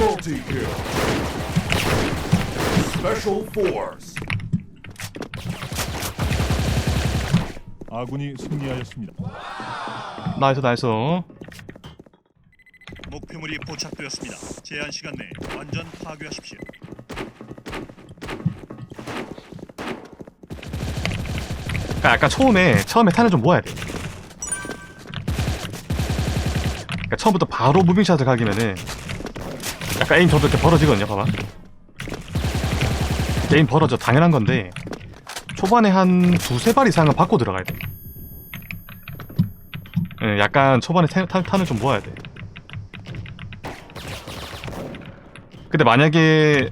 Multi-kill. Special Force. 아군이 승리하였습니다. 나이스 나이스 목표물이 포착되었습니다. 제한 시간 내에 완전 파괴하십시오. 그러니까 약간 처음에 처음에 탄을 좀 모아야 돼 그러니까 처음부터 바로 무빙샷을 가기면은 약간 에임 저도 이렇게 벌어지거든요 봐봐 에임 벌어져 당연한 건데 초반에 한 두세 발 이상은 받고 들어가야 돼 예, 약간 초반에 탄을 좀 모아야 돼 근데 만약에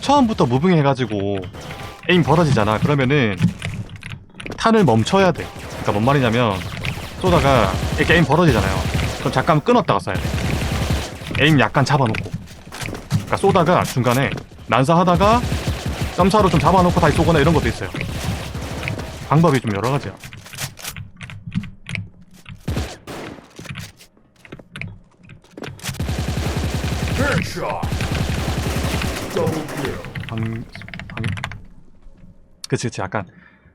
처음부터 무빙 해가지고 에임 벌어지잖아 그러면은 탄을 멈춰야 돼. 그러니까 뭔 말이냐면 쏘다가 이렇게 에임 벌어지잖아요. 그럼 잠깐 끊었다가 쏴야 돼. 에임 약간 잡아놓고. 그러니까 쏘다가 중간에 난사하다가 점사로 좀 잡아놓고 다시 쏘거나 이런 것도 있어요. 방법이 좀 여러 가지야. 방, 방, 그치, 그치. 약간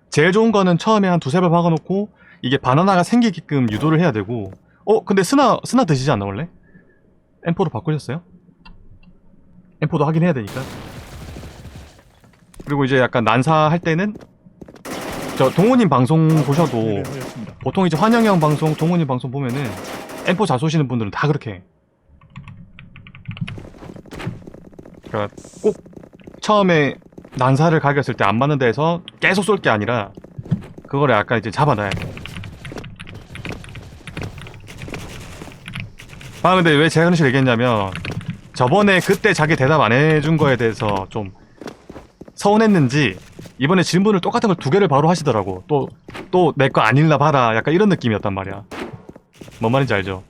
제일 좋은 거는 처음에 한 두세 발 박아놓고 이게 바나나가 생기게끔 유도를 해야 되고. 어, 근데 스나 스나 드시지 않나 원래? M4로 바꾸셨어요? M4도 하긴 해야 되니까. 그리고 이제 약간 난사할 때는 저 동호님 방송 보셔도 패배하였습니다. 보통 이제 환영형 방송, 동호님 방송 보면은 M4 잘 쏘시는 분들은 다 그렇게 해. 그러니까 꼭 처음에 난사를 가겼을 때 안 맞는 데에서 계속 쏠 게 아니라 그거를 약간 이제 잡아놔야 돼. 아 근데 왜 제가 그런 식으로 얘기했냐면 저번에 그때 자기 대답 안 해준 거에 대해서 좀 서운했는지 이번에 질문을 똑같은 걸 두 개를 바로 하시더라고. 또 또 내거안 읽나 봐라. 약간 이런 느낌이었단 말이야. 뭔 말인지 알죠?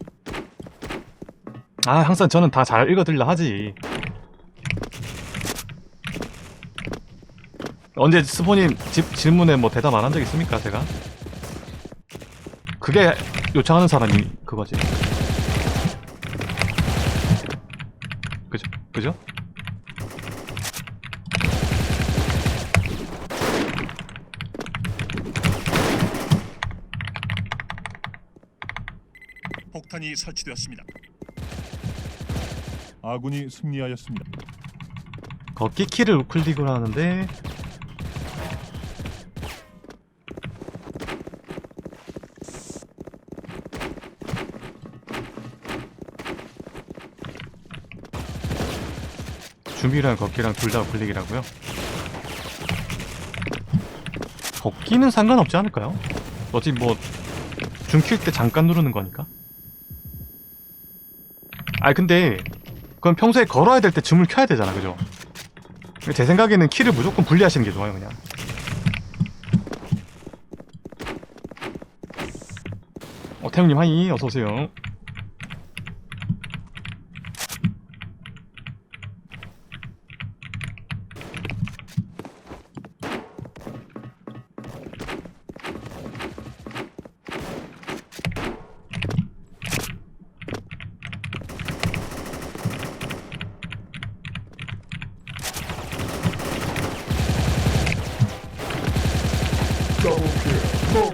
아 항상 저는 다 잘 읽어드리려 하지. 언제 스포님 집 질문에 뭐 대답 안 한 적 있습니까 제가? 그게 요청하는 사람이 그거지. 그죠? 폭탄이 설치되었습니다. 아군이 승리하였습니다. 걷기 키를 우클릭으로 하는데 준비랑 걷기랑 둘다 우클릭이라고요? 걷기는 상관없지 않을까요? 어차피 뭐 중킬 때 잠깐 누르는 거니까 아 근데 그건 평소에 걸어야 될 때 줌을 켜야 되잖아 그죠? 제 생각에는 키를 무조건 분리하시는 게 좋아요, 그냥. 어, 태웅님 하이, 어서오세요.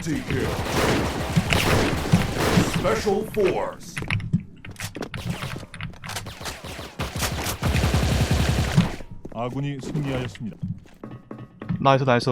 Kill. Multi-kill. Special Force. 아군이 승리하였습니다. 나이스, 나이스.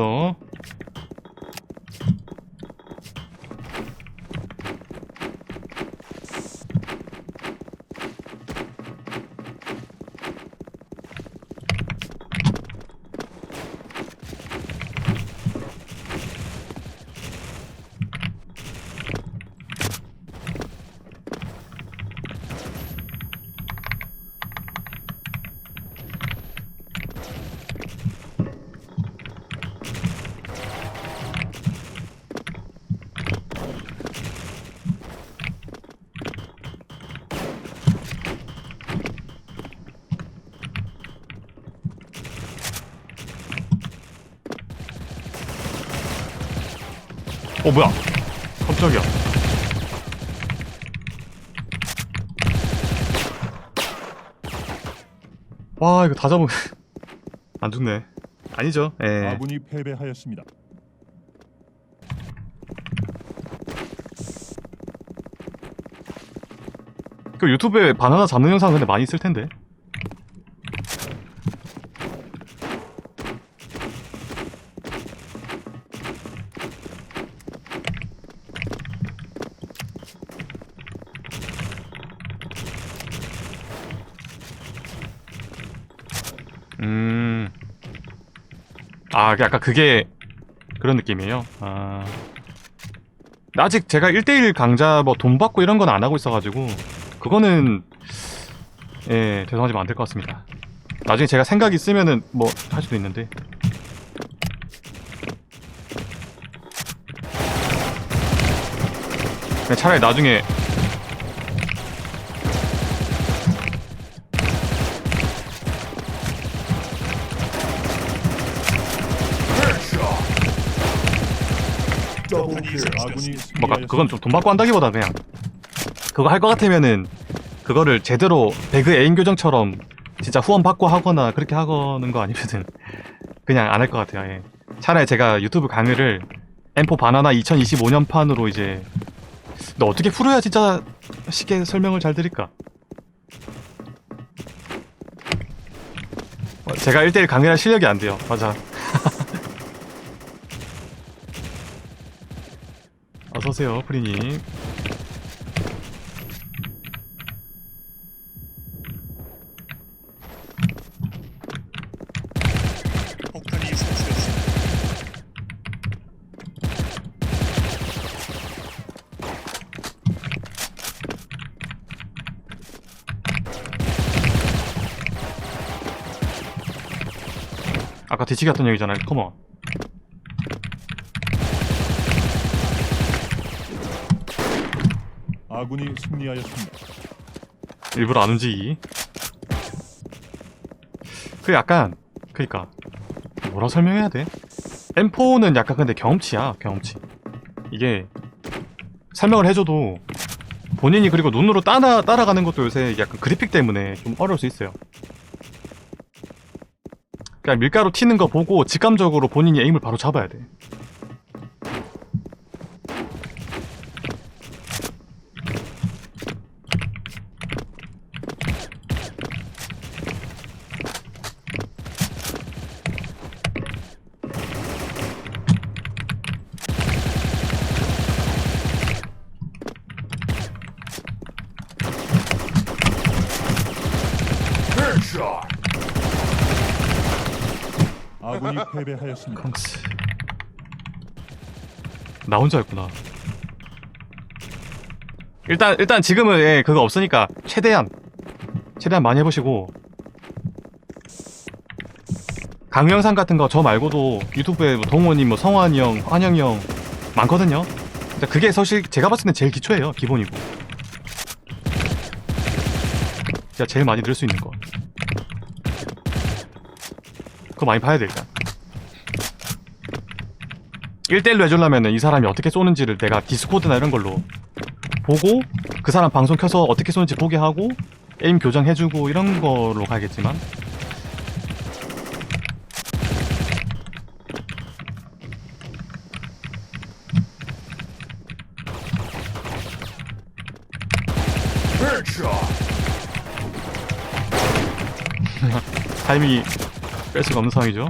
어, 뭐야? 깜짝이야. 와 이거 다 잡으면 안 죽네 아니죠 예 아군이 패배하였습니다. 그 유튜브에 바나나 잡는 영상 근데 많이 있을 텐데 음. 아, 약간 그게 그런 느낌이에요. 아. 아직 제가 1대1 강자 뭐돈 받고 이런 건 안 하고 있어가지고, 그거는, 예, 죄송하지만 안 될 것 같습니다. 나중에 제가 생각 있으면은 뭐 할 수도 있는데. 그냥 차라리 나중에 Double kill. 아군이 뭐 가- 승리하였습니다. 그건 좀 돈 받고 한다기보다 그냥 그거 할 것 같으면은 그거를 제대로 배그 애인 교정처럼 진짜 후원 받고 하거나 그렇게 하는 거 아니면은 그냥 안 할 것 같아요. 예. 차라리 제가 유튜브 강의를 M4 바나나 2025년 판으로 이제 근데 어떻게 풀어야 진짜 쉽게 설명을 잘 드릴까? 어, 제가 1대1 강의할 실력이 안 돼요. 맞아. 어서오세요, 프리님. 폭탄이. 아까 뒤치기 했던 얘기잖아요. 컴온. 아군이 승리하였습니다. 일부러 안 움직이기. 그 약간 그니까 뭐라 설명해야 돼? M4는 약간 근데 경험치야 경험치. 이게 설명을 해줘도 본인이 그리고 눈으로 따라 따라가는 것도 요새 약간 그래픽 때문에 좀 어려울 수 있어요. 그냥 밀가루 튀는 거 보고 직감적으로 본인이 에임을 바로 잡아야 돼. Headshot. 아군이 패배하였습니다. 캉스. 나 혼자였구나. 일단 일단 지금은 예, 그거 없으니까 최대한 최대한 많이 해보시고 강의 영상 같은 거 저 말고도 유튜브에 뭐 동원이 뭐 성환이 형, 환영이 형 많거든요. 그게 사실 제가 봤을 때 제일 기초예요, 기본이고. 진짜 제일 많이 늘 수 있는 거. 그거 많이 봐야 돼 일단. 1대1로 해주려면 이 사람이 어떻게 쏘는지를 내가 디스코드나 이런 걸로 보고 그 사람 방송 켜서 어떻게 쏘는지 보게 하고 에임 교정해주고 이런 걸로 가겠지만. 타이밍이 뺄 수가 없는 상황이죠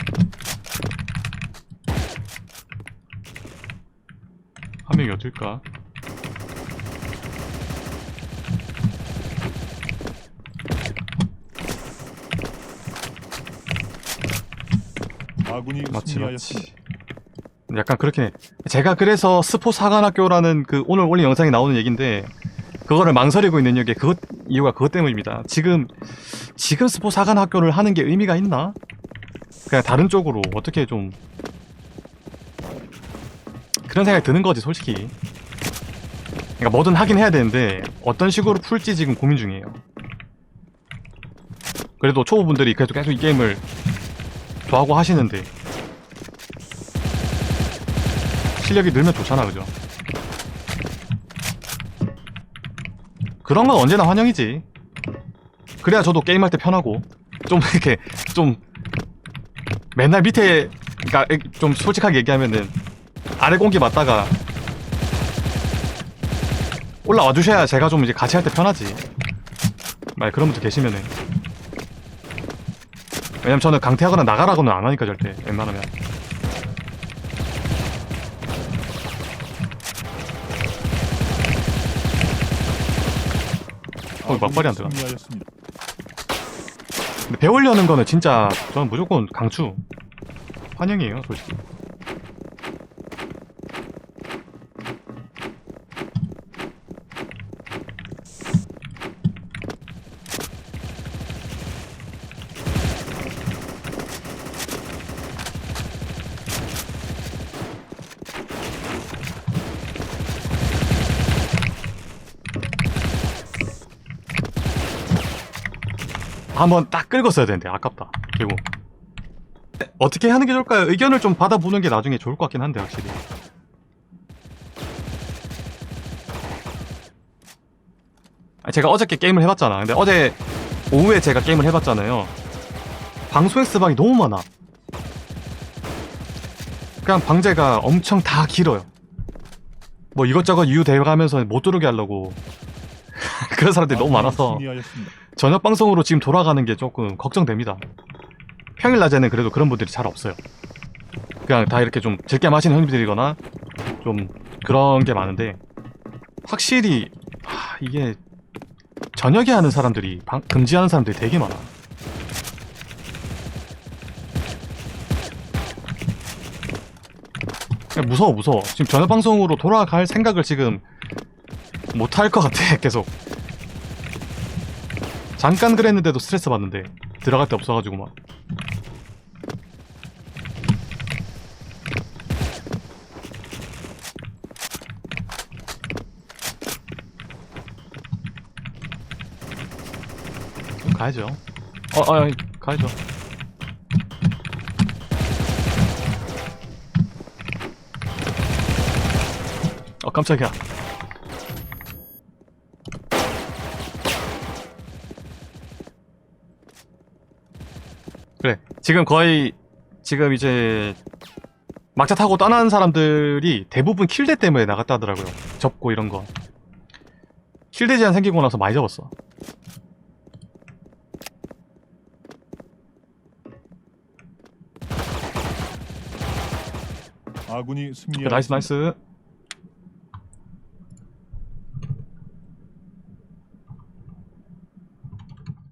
명이 어딜까? 아군이 맞지 맞지 승리하였습니다. 약간 그렇게 해. 제가 그래서 스포 사관학교라는 그 오늘 올린 영상에 나오는 얘기인데 그거를 망설이고 있는 게 그것 이유가 그것 때문입니다. 지금 지금 스포 사관학교를 하는 게 의미가 있나? 그냥 다른 쪽으로 어떻게 좀 그런 생각이 드는 거지 솔직히. 그러니까 뭐든 하긴 해야 되는데 어떤 식으로 풀지 지금 고민 중이에요. 그래도 초보분들이 계속 계속 이 게임을 좋아하고 하시는데 실력이 늘면 좋잖아, 그죠? 그런 건 언제나 환영이지. 그래야 저도 게임할 때 편하고. 좀 이렇게 좀 맨날 밑에 그러니까 좀 솔직하게 얘기하면은 아래 공기 맞다가 올라와 주셔야 제가 좀 이제 같이 할 때 편하지. 만약 그런 분들 계시면은 왜냐면 저는 강퇴하거나 나가라고는 안 하니까 절대 웬만하면 어, 막발이 안. 승리하였습니다. 근데 배우려는 거는 진짜 저는 무조건 강추 환영이에요 솔직히 한번 딱 써야 되는데 아깝다 그리고 어떻게 하는 게 좋을까요? 의견을 좀 받아보는 게 나중에 좋을 것 같긴 한데 확실히 아, 제가 어저께 게임을 해봤잖아 근데 어제 오후에 제가 게임을 해봤잖아요 방송 X방이 너무 많아 그냥 방제가 엄청 다 길어요 뭐 이것저것 이유 대가면서 못 들어오게 하려고 그런 사람들이 너무 많아서 승리하였습니다. 저녁 방송으로 지금 돌아가는 게 조금 걱정됩니다. 평일 낮에는 그래도 그런 분들이 잘 없어요. 그냥 다 이렇게 좀 즐겨 마시는 형님들이거나 좀 그런 게 많은데 확실히 하, 이게 저녁에 하는 사람들이 방- 금지하는 사람들이 되게 많아. 무서워 무서워. 지금 저녁 방송으로 돌아갈 생각을 지금 못 할 것 같아 계속. 잠깐 그랬는데도 스트레스 받는데 들어갈 데 없어가지고 막. 가야죠. 어, 어, 가야죠. 어 깜짝이야 지금 거의 지금 이제 막차 타고 떠나는 사람들이 대부분 킬대 때문에 나갔다 하더라고요. 접고 이런 거. 킬대 제한 생기고 나서 많이 접었어. 아군이 승리하였습니다. 나이스 나이스